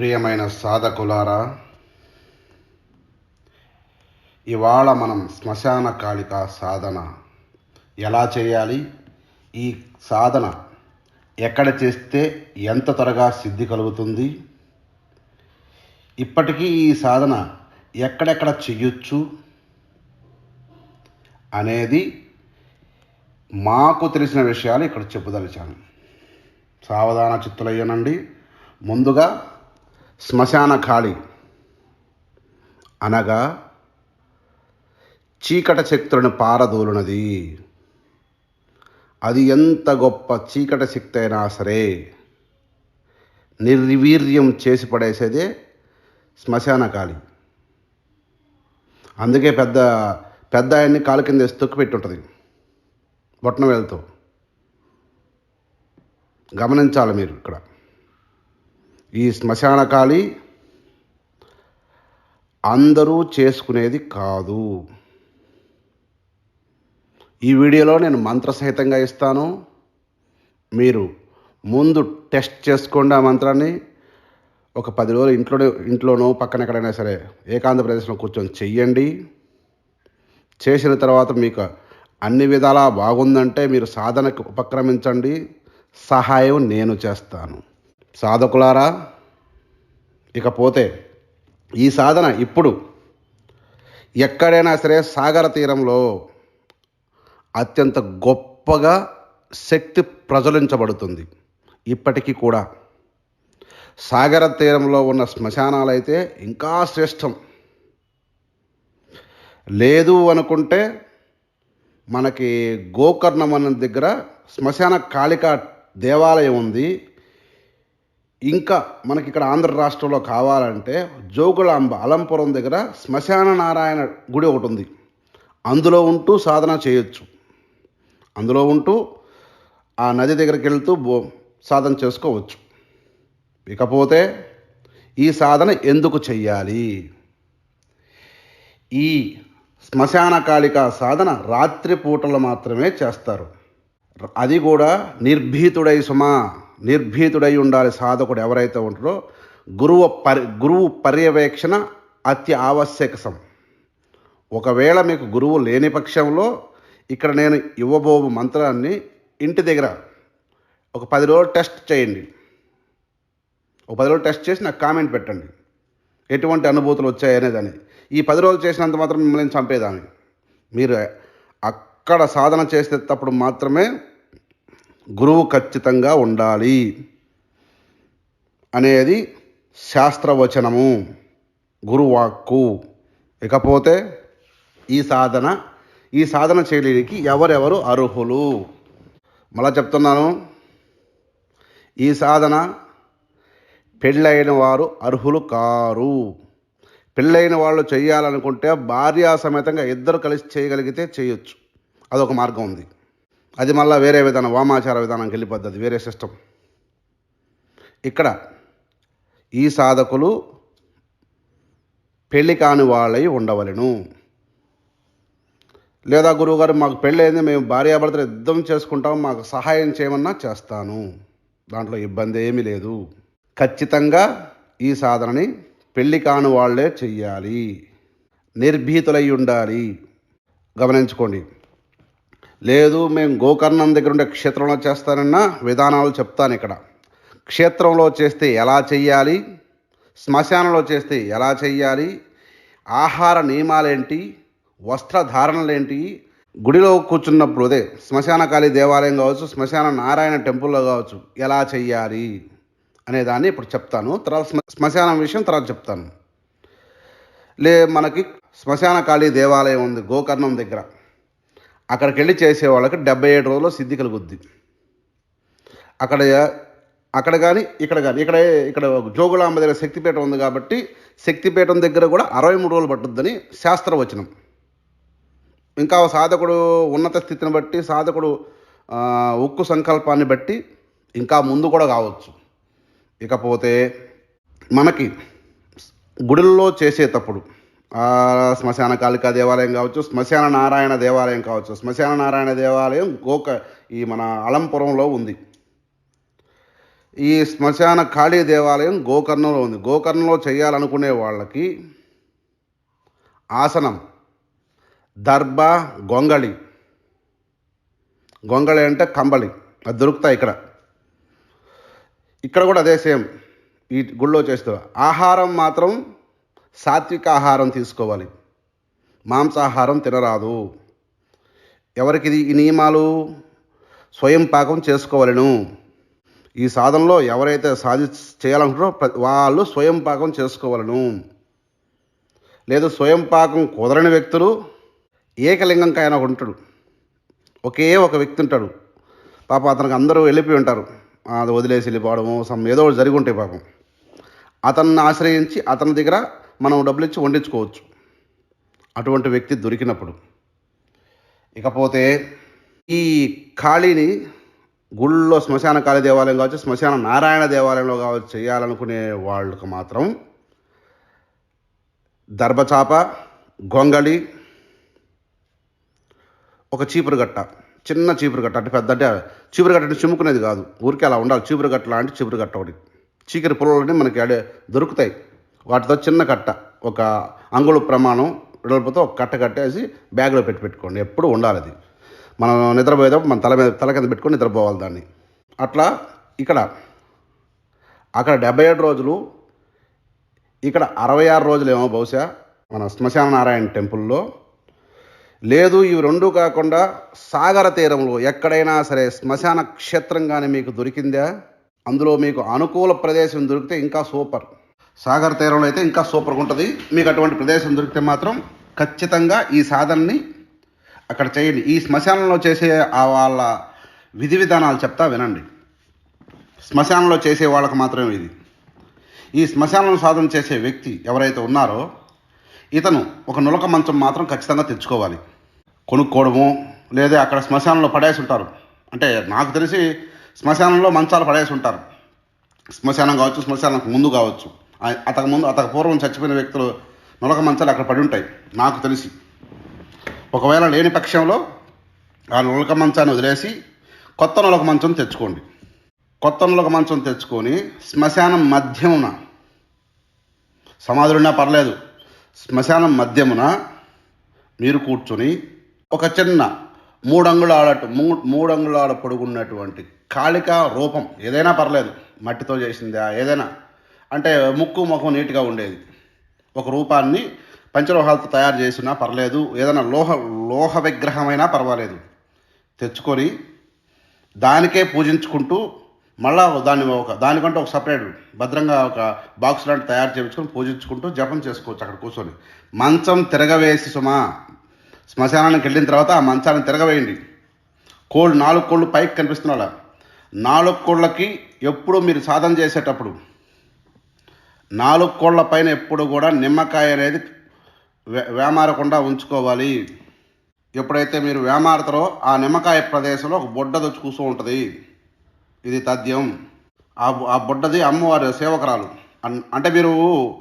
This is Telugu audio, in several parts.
ప్రియమైన సాధకులారా ఇవాళ మనం శ్మశాన కాళిక సాధన ఎలా చేయాలి? ఈ సాధన ఎక్కడ చేస్తే ఎంత త్వరగా సిద్ధి కలుగుతుంది? ఇప్పటికీ ఈ సాధన ఎక్కడెక్కడ చెయ్యొచ్చు అనేది మాకు తెలిసిన విషయాలు ఇక్కడ చెప్పుదలిచాను. సావధాన చిత్తులయ్యనండి ముందుగా శ్మశాన ఖాళీ. అనగా చీకట శక్తులను పారదోలునది. అది ఎంత గొప్ప చీకట శక్తి అయినా సరే నిర్వీర్యం చేసి పడేసేదే శ్మశాన ఖాళీ. అందుకే పెద్ద పెద్ద ఆయన్ని కాలు కింద వేసి తొక్కి పెట్టి ఉంటుంది బొట్టన వెళ్తూ గమనించాలి మీరు ఇక్కడ. ఈ శ్మశాన ఖాళీ అందరూ చేసుకునేది కాదు. ఈ వీడియోలో నేను మంత్రసహితంగా ఇస్తాను. మీరు ముందు టెస్ట్ చేసుకోండి ఆ మంత్రాన్ని. ఒక పది రోజులు ఇంట్లో ఇంట్లోనో పక్కన ఎక్కడైనా సరే ఏకాంత ప్రదేశంలో కూర్చొని చెయ్యండి. చేసిన తర్వాత మీకు అన్ని విధాలా బాగుందంటే మీరు సాధనకు ఉపక్రమించండి. సహాయం నేను చేస్తాను. సాధకులారా ఇకపోతే ఈ సాధన ఇప్పుడు ఎక్కడైనా సరే సాగర తీరంలో అత్యంత గొప్పగా శక్తి ప్రజలించబడుతుంది ఇప్పటికీ కూడా సాగర తీరంలో ఉన్న శ్మశానాలు అయితే ఇంకా శ్రేష్టం. లేదు అనుకుంటే మనకి గోకర్ణం అన్న దగ్గర శ్మశాన కాళిక దేవాలయం ఉంది. ఇంకా మనకి ఇక్కడ ఆంధ్ర రాష్ట్రంలో కావాలంటే జోగులాంబ అలంపురం దగ్గర శ్మశాన నారాయణ గుడి ఒకటి ఉంది అందులో ఉంటూ సాధన చేయొచ్చు. అందులో ఉంటూ ఆ నది దగ్గరికి వెళ్తూ బో సాధన చేసుకోవచ్చు. ఇకపోతే ఈ సాధన ఎందుకు చెయ్యాలి? ఈ శ్మశాన కాళిక సాధన రాత్రి పూటలు మాత్రమే చేస్తారు. అది కూడా నిర్భీతుడై సుమా. నిర్భీతుడై ఉండాలి సాధకుడు ఎవరైతే ఉంటారో గురువు పరి గురువు పర్యవేక్షణ అతి ఆవశ్యకసం ఒకవేళ మీకు గురువు లేని పక్షంలో ఇక్కడ నేను ఇవ్వబోవు మంత్రాన్ని ఇంటి దగ్గర ఒక పది రోజులు టెస్ట్ చేయండి. ఒక పది రోజులు టెస్ట్ చేసి నాకు కామెంట్ పెట్టండి. ఎటువంటి అనుభూతులు వచ్చాయనేదని ఈ పది రోజులు చేసినంత మాత్రం మిమ్మల్ని చంపేదాన్ని. మీరు అక్కడ సాధన చేసేటప్పుడు మాత్రమే గురువు ఖచ్చితంగా ఉండాలి అనేది శాస్త్రవచనము గురువాక్కు. ఇకపోతే ఈ సాధన ఈ సాధన చేయడానికి ఎవరెవరు అర్హులు? మళ్ళా చెప్తున్నాను. ఈ సాధన పెళ్ళైన వారు అర్హులు కారు. పెళ్ళైన వాళ్ళు చేయాలనుకుంటే భార్యా సమేతంగా ఇద్దరు కలిసి చేయగలిగితే చేయొచ్చు. అదొక మార్గం ఉంది. అది మళ్ళీ వేరే విధానం వామాచార విధానానికి వెళ్ళిపోద్ది అది వేరే సిస్టమ్ ఇక్కడ ఈ సాధకులు పెళ్ళి కాని వాళ్ళై ఉండవలను. లేదా గురువుగారు మాకు పెళ్ళైంది మేము భార్యాభర్తలు యుద్ధం చేసుకుంటాం మాకు సహాయం చేయమన్నా చేస్తాను. దాంట్లో ఇబ్బంది ఏమీ లేదు. ఖచ్చితంగా ఈ సాధనని పెళ్ళి కాని వాళ్ళే చెయ్యాలి. నిర్భీతులై ఉండాలి. గమనించుకోండి. లేదు మేము గోకర్ణం దగ్గర ఉండే క్షేత్రంలో చేస్తానన్న విధానాలు చెప్తాను ఇక్కడ. క్షేత్రంలో చేస్తే ఎలా చెయ్యాలి? శ్మశానంలో చేస్తే ఎలా చెయ్యాలి? ఆహార నియమాలేంటి? వస్త్రధారణలేంటి? గుడిలో కూర్చున్నప్పుడు అదే శ్మశానకాళి దేవాలయం కావచ్చు శ్మశాన నారాయణ టెంపుల్లో కావచ్చు ఎలా చెయ్యాలి? అనే దాన్ని ఇప్పుడు చెప్తాను. తర్వాత శ్మశానం విషయం తర్వాత చెప్తాను. లే మనకి శ్మశానకాళి దేవాలయం ఉంది గోకర్ణం దగ్గర. అక్కడికి వెళ్ళి చేసే వాళ్ళకి డెబ్బై ఏడు రోజుల్లో సిద్ధి కలుగుద్ది. అక్కడ అక్కడ కానీ ఇక్కడ కానీ ఇక్కడ ఇక్కడ జోగులాంబ దగ్గర శక్తిపీఠం ఉంది కాబట్టి శక్తిపీఠం దగ్గర కూడా అరవై మూడు రోజులు పట్టుద్దని శాస్త్రవచనం. ఇంకా సాధకుడు ఉన్నత స్థితిని బట్టి సాధకుడు ఉక్కు సంకల్పాన్ని బట్టి ఇంకా ముందు కూడా కావచ్చు. ఇకపోతే మనకి గుడిల్లో చేసేటప్పుడు శ్మశాన కాళికా దేవాలయం కావచ్చు శ్మశాన నారాయణ దేవాలయం కావచ్చు. శ్మశాన నారాయణ దేవాలయం గోక ఈ మన అలంపురంలో ఉంది. ఈ శ్మశాన కాళీ దేవాలయం గోకర్ణంలో ఉంది. గోకర్ణంలో చేయాలనుకునే వాళ్ళకి ఆసనం దర్భ గొంగళి. గొంగళి అంటే కంబళి. అది దొరుకుతాయి ఇక్కడ. ఇక్కడ కూడా అదే సేమ్. ఈ గుళ్ళో చేస్తారు ఆహారం మాత్రం సాత్విక ఆహారం తీసుకోవాలి. మాంసాహారం తినరాదు. ఎవరికి ఇది ఈ నియమాలు? స్వయం పాకం చేసుకోవాలను. ఈ సాధనలో ఎవరైతే సాధి చేయాలనుకుంటారో వాళ్ళు స్వయం పాకం చేసుకోవాలను. లేదు స్వయం పాకం కుదరని వ్యక్తులు ఏకలింగంకాయ అని ఉంటాడు. ఒకే ఒక వ్యక్తి ఉంటాడు. పాప అతనికి అందరూ వెళ్ళిపోయి ఉంటారు. అది వదిలేసి వెళ్ళిపోవడము సమ్ ఏదో ఒకటి జరిగి ఉంటాయి పాపం. అతన్ని ఆశ్రయించి అతని దగ్గర మనం డబ్బులు ఇచ్చి వండించుకోవచ్చు. అటువంటి వ్యక్తి దొరికినప్పుడు. ఇకపోతే ఈ ఖాళీని గుళ్ళో శ్మశాన కాళీ దేవాలయం కావచ్చు శ్మశాన నారాయణ దేవాలయంలో కావచ్చు చేయాలనుకునే వాళ్ళకు మాత్రం దర్భచాప గొంగళి ఒక చీపురు గట్ట చిన్న చీపురు గట్ట అంటే పెద్ద అంటే చీపురు గట్ట అంటే చిమ్ముకునేది కాదు. ఊరికే అలా ఉండాలి. చీపురు గట్ట లాంటి చీపురు గట్ట ఒకటి. చీకటి పొలాలని మనకి అడే దొరుకుతాయి. వాటితో చిన్న కట్ట ఒక అంగుళ ప్రమాణం వెడల్పుతో ఒక కట్ట కట్టేసి బ్యాగ్లో పెట్టి పెట్టుకోండి. ఎప్పుడు ఉండాలి అది. మనం నిద్రపోయేటప్పుడు మన తల మీద తల కింద పెట్టుకొని నిద్రపోవాలి దాన్ని. అట్లా ఇక్కడ అక్కడ డెబ్బై ఏడు రోజులు ఇక్కడ అరవై ఆరు రోజులేమో బహుశా మన శ్మశాన నారాయణ టెంపుల్లో. లేదు ఇవి రెండు కాకుండా సాగర తీరంలో ఎక్కడైనా సరే శ్మశాన క్షేత్రం కానీ మీకు దొరికిందా? అందులో మీకు అనుకూల ప్రదేశం దొరికితే ఇంకా సూపర్. సాగర తీరంలో అయితే ఇంకా సూపర్గా ఉంటుంది. మీకు అటువంటి ప్రదేశం దొరికితే మాత్రం ఖచ్చితంగా ఈ సాధనని అక్కడ చేయండి. ఈ శ్మశానంలో చేసే ఆ వాళ్ళ విధి విధానాలు చెప్తా వినండి. శ్మశానంలో చేసే వాళ్ళకి మాత్రమే ఇది. ఈ శ్మశానం సాధన చేసే వ్యక్తి ఎవరైతే ఉన్నారో ఇతను ఒక నులక మంచం మాత్రం ఖచ్చితంగా తెచ్చుకోవాలి. కొనుక్కోవడము లేదా అక్కడ శ్మశానంలో పడేసి ఉంటారు. అంటే నాకు తెలిసి శ్మశానంలో మంచాలు పడేసి ఉంటారు. శ్మశానం కావచ్చు శ్మశానానికి ముందు కావచ్చు. అతకు ముందు అతకు పూర్వం చచ్చిపోయిన వ్యక్తులు నులక మంచాలు అక్కడ పడి ఉంటాయి. నాకు తెలిసి. ఒకవేళ లేని పక్షంలో ఆ నులక మంచాన్ని వదిలేసి కొత్త నులక మంచం తెచ్చుకోండి. కొత్త నులక మంచం తెచ్చుకొని శ్మశానం మధ్యమున సమాధులున్నా పర్లేదు శ్మశానం మధ్యమున మీరు కూర్చొని ఒక చిన్న మూడు అంగుళాల మూడు అంగుళాల పొడుగున్నటువంటి కాళిక రూపం ఏదైనా పర్లేదు మట్టితో చేసిందా ఏదైనా అంటే ముక్కు ముఖం నీట్గా ఉండేది. ఒక రూపాన్ని పంచలోహాలతో తయారు చేసినా పర్లేదు ఏదైనా లోహ లోహ విగ్రహమైనా పర్వాలేదు. తెచ్చుకొని దానికే పూజించుకుంటూ మళ్ళా దాన్ని ఒక దానికంటే ఒక సపరేట్ భద్రంగా ఒక బాక్స్ లాంటి తయారు చేయించుకొని పూజించుకుంటూ జపం చేసుకోవచ్చు అక్కడ కూర్చొని. మంచం తిరగవేసి సుమా శ్మశానానికి వెళ్ళిన తర్వాత ఆ మంచాన్ని తిరగవేయండి. కోళ్ళు నాలుగు కోళ్ళు పైకి కనిపిస్తున్నాడు నాలుగు కోళ్ళకి ఎప్పుడు మీరు సాధన చేసేటప్పుడు నాలుగు కోళ్ళ పైన ఎప్పుడు కూడా నిమ్మకాయ అనేది వేమారకుండా ఉంచుకోవాలి. ఎప్పుడైతే మీరు వేమారతారో ఆ నిమ్మకాయ ప్రదేశంలో ఒక బొడ్డ తెచ్చి కూర్చో ఉంటుంది. ఇది తథ్యం. ఆ బొడ్డది బుడ్డది అమ్మవారి సేవకురాలు. అన్- అంటే మీరు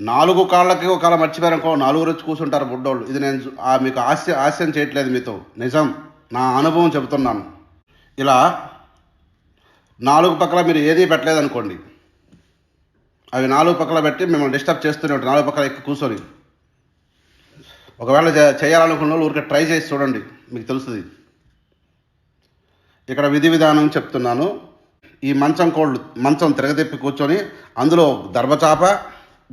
నాలుగు కాళ్ళకి ఒకవేళ మర్చిపోయారనుకో నాలుగు రోజు కూర్చుంటారు బుడ్డోళ్ళు. ఇది నేను ఆ మీకు ఆశ ఆశయం చేయట్లేదు మీతో. నిజం. నా అనుభవం చెబుతున్నాను. ఇలా నాలుగు పక్కల మీరు ఏదీ పెట్టలేదు అనుకోండి అవి నాలుగు పక్కల పెట్టి మిమ్మల్ని డిస్టర్బ్ చేస్తూనే ఉంటాయి నాలుగు పక్కల ఎక్కి కూర్చొని. ఒకవేళ చేయాలనుకున్న వాళ్ళు ఊరికే ట్రై చేసి చూడండి. మీకు తెలుస్తుంది. ఇక్కడ విధి విధానం చెప్తున్నాను. ఈ మంచం కోళ్ళు మంచం తిరగతిప్పి కూర్చొని అందులో దర్భచాప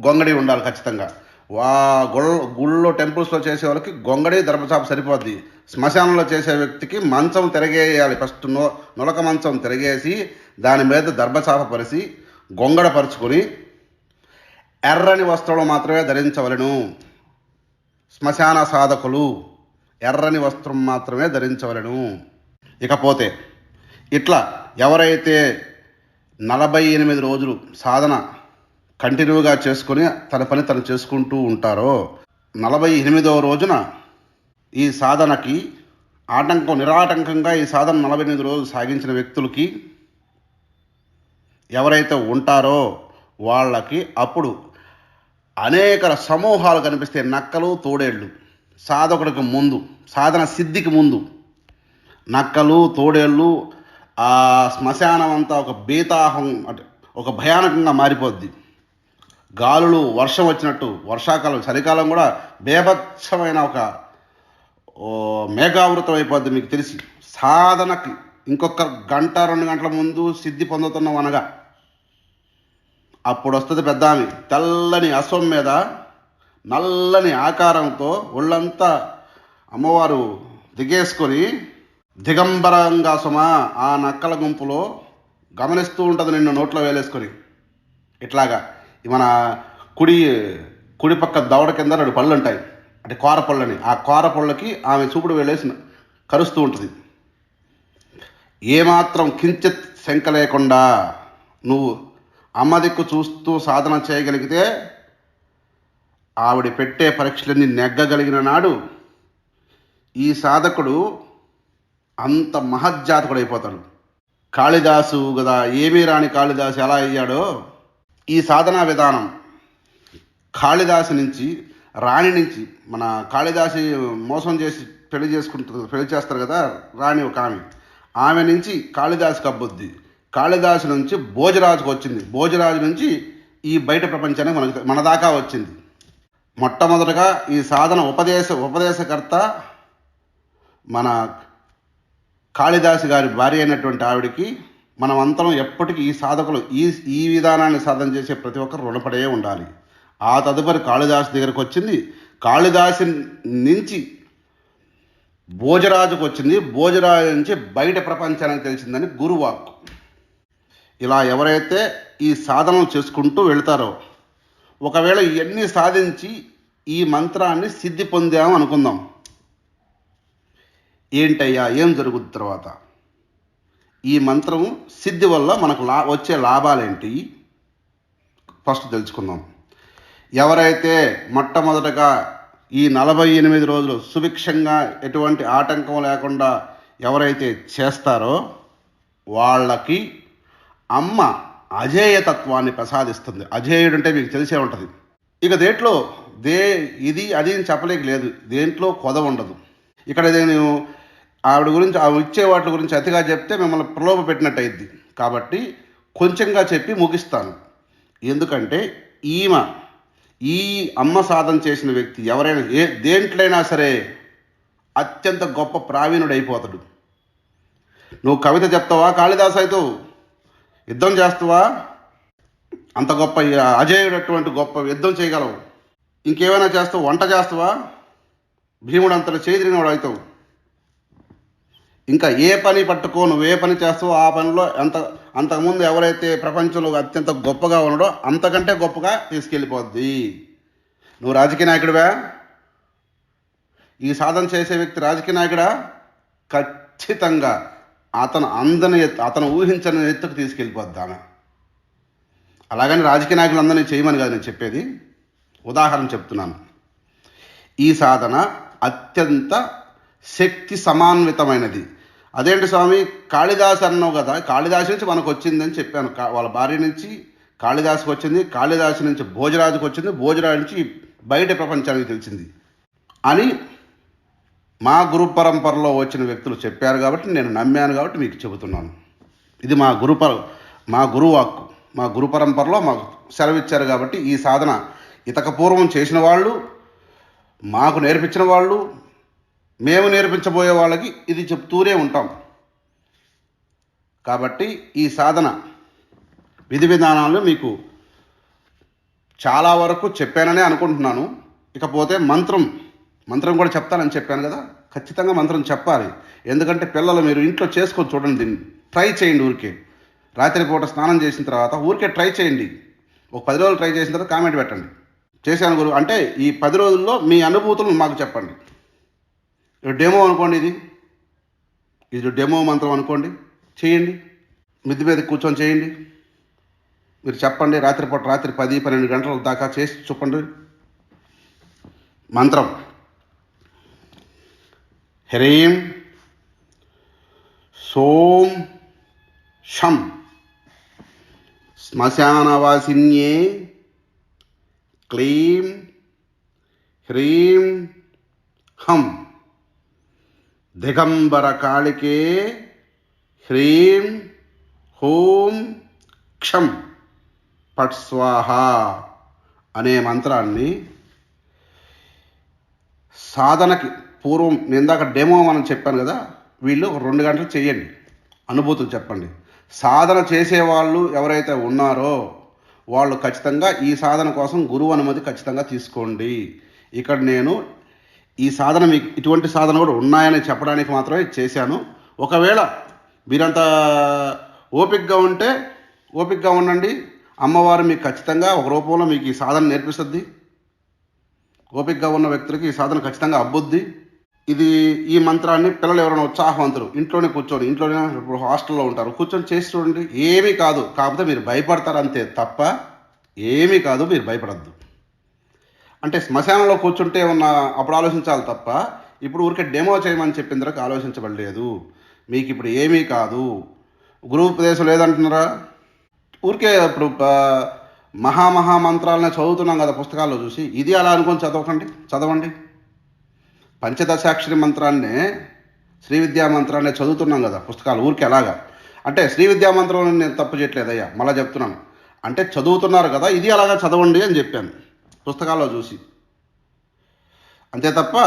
గొంగడి ఉండాలి ఖచ్చితంగా. వా గుళ్ళ గుళ్ళో టెంపుల్స్లో చేసే వాళ్ళకి గొంగడి దర్భచాప సరిపోద్ది. శ్మశానంలో చేసే వ్యక్తికి మంచం తిరగేయాలి. ఫస్ట్ నొ నొలక మంచం తిరగేసి దాని మీద దర్భచాప పరిచి గొంగడ పరుచుకొని ఎర్రని వస్త్రంలో మాత్రమే ధరించవలను. శ్మశాన సాధకులు ఎర్రని వస్త్రం మాత్రమే ధరించవలను. ఇకపోతే ఇట్లా ఎవరైతే నలభై ఎనిమిది రోజులు సాధన కంటిన్యూగా చేసుకొని తన పని తను చేసుకుంటూ ఉంటారో నలభై ఎనిమిదవ రోజున ఈ సాధనకి ఆటంకం నిరాటంకంగా ఈ సాధన నలభై ఎనిమిది రోజులు సాగించిన వ్యక్తులకి ఎవరైతే ఉంటారో వాళ్ళకి అప్పుడు అనేక సమూహాలు కనిపిస్తాయి నక్కలు తోడేళ్ళు. సాధకుడికి ముందు సాధన సిద్ధికి ముందు. నక్కలు తోడేళ్ళు ఆ శ్మశానం అంతా ఒక బీతాహం అంటే ఒక భయానకంగా మారిపోద్ది. గాలులు వర్షం వచ్చినట్టు వర్షాకాలం చలికాలం కూడా బేభత్సమైన ఒక మేఘావృతం అయిపోద్ది మీకు తెలిసి. సాధనకి ఇంకొక గంట రెండు గంటల ముందు సిద్ధి పొందుతున్నాం అనగా అప్పుడు వస్తుంది పెద్ద ఆమె తెల్లని అశ్వం మీద నల్లని ఆకారంతో ఒళ్ళంతా అమ్మవారు దిగేసుకొని దిగంబరంగా సుమ ఆ నక్కల గుంపులో గమనిస్తూ ఉంటుంది నిన్ను నోట్లో వేలేసుకొని. ఇట్లాగా మన కుడి కుడి పక్క దవడ కింద రెండు పళ్ళు ఉంటాయి అంటే కోర పళ్ళని. ఆ కోర పళ్ళకి ఆమె చూపుడు వేలేసి కరుస్తూ ఉంటుంది. ఏమాత్రం కించిత్ శంక లేకుండా నువ్వు అమ్మదిక్కు చూస్తూ సాధన చేయగలిగితే ఆవిడ పెట్టే పరీక్షలన్నీ నెగ్గగలిగిన నాడు ఈ సాధకుడు అంత మహజ్జాతకుడు అయిపోతాడు. కాళిదాసు కదా ఏమీ రాని కాళిదాసు ఎలా అయ్యాడో ఈ సాధనా విధానం కాళిదాసు నుంచి రాణి నుంచి మన కాళిదాసి మోసం చేసి పెళ్ళి చేసుకుంటారు పెళ్ళి చేస్తారు కదా రాణి ఒక ఆమె. ఆమె నుంచి కాళిదాసు కబ్బుద్ది. కాళిదాసు నుంచి భోజరాజుకు వచ్చింది. భోజరాజు నుంచి ఈ బయట ప్రపంచానికి మనకు మన దాకా వచ్చింది. మొట్టమొదటగా ఈ సాధన ఉపదేశ ఉపదేశకర్త మన కాళిదాసు గారి భార్య అయినటువంటి ఆవిడికి మనం అంతరం ఎప్పటికీ ఈ సాధకులు ఈ ఈ విధానాన్ని సాధన చేసే ప్రతి ఒక్కరు రుణపడే ఉండాలి. ఆ తదుపరి కాళిదాసు దగ్గరకు వచ్చింది. కాళిదాసు నుంచి భోజరాజుకు వచ్చింది. భోజరాజు నుంచి బయట ప్రపంచానికి తెలిసిందని గురువాక్కు. ఇలా ఎవరైతే ఈ సాధనలు చేసుకుంటూ వెళ్తారో ఒకవేళ ఇవన్నీ సాధించి ఈ మంత్రాన్ని సిద్ధి పొందాము అనుకుందాం. ఏంటయ్యా ఏం జరుగుద్ది తర్వాత? ఈ మంత్రము సిద్ధి వల్ల మనకు లా వచ్చే లాభాలేంటి? ఫస్ట్ తెలుసుకుందాం. ఎవరైతే మొట్టమొదటగా ఈ నలభై ఎనిమిది రోజులు సుభిక్షంగా ఎటువంటి ఆటంకం లేకుండా ఎవరైతే చేస్తారో వాళ్ళకి అమ్మ అజేయతత్వాన్ని ప్రసాదిస్తుంది. అజేయుడు అంటే మీకు తెలిసే ఉంటుంది. ఇక దేంట్లో దే ఇది అది అని చెప్పలేక లేదు. దేంట్లో కొద ఉండదు. ఇక్కడ నేను ఆవిడ గురించి ఆవిడ ఇచ్చే వాటి గురించి అతిగా చెప్తే మిమ్మల్ని ప్రలోభ పెట్టినట్టు అయింది కాబట్టి కొంచెంగా చెప్పి ముగిస్తాను. ఎందుకంటే ఈమె ఈ అమ్మ సాధన చేసిన వ్యక్తి ఎవరైనా ఏ దేంట్లైనా సరే అత్యంత గొప్ప ప్రావీణుడు అయిపోతాడు నువ్వు కవిత చెప్తావా? కాళిదాస్ అవుతావు యుద్ధం చేస్తావా? అంత గొప్ప అజేయుడటువంటి గొప్ప యుద్ధం చేయగలవు. ఇంకేమైనా చేస్తావు? వంట చేస్తావా? భీముడు అంతటి చేదిరినవాడు అవుతావు. ఇంకా ఏ పని పట్టుకో నువ్వు ఏ పని చేస్తావో ఆ పనిలో ఎంత అంతకుముందు ఎవరైతే ప్రపంచంలో అత్యంత గొప్పగా ఉన్నాడో అంతకంటే గొప్పగా తీసుకెళ్ళిపోద్ది. నువ్వు రాజకీయ నాయకుడివా. ఈ సాధన చేసే వ్యక్తి రాజకీయ నాయకుడా? ఖచ్చితంగా. అతను అందని ఎత్తు అతను ఊహించని ఎత్తుకు తీసుకెళ్ళిపోద్ది ఆమె. అలాగని రాజకీయ నాయకులందరినీ చేయమని కాదు నేను చెప్పేది. ఉదాహరణ చెప్తున్నాను. ఈ సాధన అత్యంత శక్తి సమాన్వితమైనది. అదేంటి స్వామి? కాళిదాస్ అన్నావు కదా కాళిదాసు నుంచి మనకు వచ్చిందని చెప్పాను. వాళ్ళ భార్య నుంచి కాళిదాసుకు వచ్చింది కాళిదాసు నుంచి భోజరాజుకు వచ్చింది భోజరాజు నుంచి బయట ప్రపంచానికి తెలిసింది. అని మా గురు పరంపరలో వచ్చిన వ్యక్తులు చెప్పారు కాబట్టి నేను నమ్మాను కాబట్టి మీకు చెబుతున్నాను. ఇది మా గురు పర మా గురువాక్కు మా గురు పరంపరలో మాకు సెలవిచ్చారు కాబట్టి ఈ సాధన ఇతక పూర్వం చేసిన వాళ్ళు మాకు నేర్పించిన వాళ్ళు మేము నేర్పించబోయే వాళ్ళకి ఇది చెప్తూనే ఉంటాం. కాబట్టి ఈ సాధన విధి విధానాలను మీకు చాలా వరకు చెప్పాననే అనుకుంటున్నాను. ఇకపోతే మంత్రం మంత్రం కూడా చెప్తానని చెప్పాను కదా? ఖచ్చితంగా మంత్రం చెప్పాలి. ఎందుకంటే పిల్లలు మీరు ఇంట్లో చేసుకొని చూడండి దీన్ని. ట్రై చేయండి ఊరికే. రాత్రిపూట స్నానం చేసిన తర్వాత ఊరికే ట్రై చేయండి. ఒక పది రోజులు ట్రై చేసిన తర్వాత కామెంట్ పెట్టండి. చేశాను గురు అంటే ఈ పది రోజుల్లో మీ అనుభూతులను మాకు చెప్పండి. ఇది డెమో అనుకోండి ఇది. ఇది డెమో మంత్రం అనుకోండి. చేయండి. మిద్ది మీద కూర్చొని చేయండి. మీరు చెప్పండి రాత్రిపూట రాత్రి పది పన్నెండు గంటల దాకా చేసి చెప్పండి మంత్రం. హ్రీం సోం షం శ్మశానవాసిన్యే క్లీం హ్రీం హం దిగంబర కాళికే హ్రీం హూం క్షం పట్ స్వాహ అనే మంత్రాన్ని సాధనకి పూర్వం నేను ఇందాక డెమో మనం చెప్పాను కదా వీళ్ళు ఒక రెండు గంటలు చేయండి. అనుభూతులు చెప్పండి. సాధన చేసేవాళ్ళు ఎవరైతే ఉన్నారో వాళ్ళు ఖచ్చితంగా ఈ సాధన కోసం గురువు అనుమతి ఖచ్చితంగా తీసుకోండి. ఇక్కడ నేను ఈ సాధన మీకు ఇటువంటి సాధన కూడా ఉన్నాయని చెప్పడానికి మాత్రమే చేశాను. ఒకవేళ మీరంత ఓపికగా ఉంటే ఓపికగా ఉండండి. అమ్మవారు మీకు ఖచ్చితంగా ఒక రూపంలో మీకు ఈ సాధన నేర్పిస్తుంది. ఓపికగా ఉన్న వ్యక్తులకి ఈ సాధన ఖచ్చితంగా అబ్బుద్ది. ఇది ఈ మంత్రాన్ని పిల్లలు ఎవరైనా ఉత్సాహవంతులు ఇంట్లోనే కూర్చొని ఇంట్లోనే ఇప్పుడు హాస్టల్లో ఉంటారు కూర్చొని చేసి చూడండి ఏమీ కాదు కాకపోతే మీరు భయపడతారు అంతే తప్ప ఏమీ కాదు మీరు భయపడద్దు. అంటే శ్మశానంలో కూర్చుంటే ఉన్న అప్పుడు ఆలోచించాలి తప్ప ఇప్పుడు ఊరికే డెమో చేయమని చెప్పిన తర్వాత ఆలోచించబడలేదు. మీకు ఇప్పుడు ఏమీ కాదు. గురువుపదేశం లేదంటున్నారా? ఊరికే ఇప్పుడు మహామహా మంత్రాలనే చదువుతున్నాం కదా పుస్తకాల్లో చూసి ఇది అలా అనుకొని చదవకండి చదవండి. పంచదశాక్షరి మంత్రాన్నే శ్రీ విద్యా మంత్రాన్ని చదువుతున్నాం కదా పుస్తకాలు ఊరికి ఎలాగా అంటే శ్రీ విద్యా మంత్రం నేను తప్పు చేయట్లేదయ్యా మళ్ళీ చెప్తున్నాను. అంటే చదువుతున్నారు కదా ఇది అలాగా చదవండి అని చెప్పాను పుస్తకాల్లో చూసి. అంతే తప్ప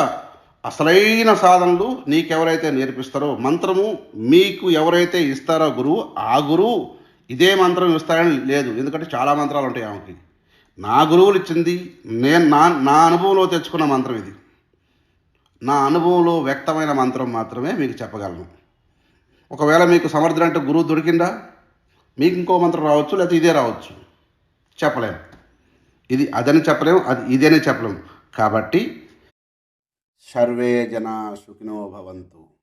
అసలైన సాధనలు నీకెవరైతే నేర్పిస్తారో మంత్రము మీకు ఎవరైతే ఇస్తారో గురువు ఆ గురువు ఇదే మంత్రం ఇస్తారని లేదు. ఎందుకంటే చాలా మంత్రాలు ఉంటాయి ఆమెకి. నా గురువులు ఇచ్చింది నేను నా నా అనుభవంలో తెచ్చుకున్న మంత్రం ఇది. నా అనుభవంలో వ్యక్తమైన మంత్రం మాత్రమే మీకు చెప్పగలను. ఒకవేళ మీకు సమర్థుడు అంటే గురువు దొరికిందా? మీకు ఇంకో మంత్రం రావచ్చు లేకపోతే ఇదే రావచ్చు. చెప్పలేము ఇది అదని చెప్పలేము అది ఇదేనే చెప్పలేము కాబట్టి సర్వే జనా సుఖినో భవంతు.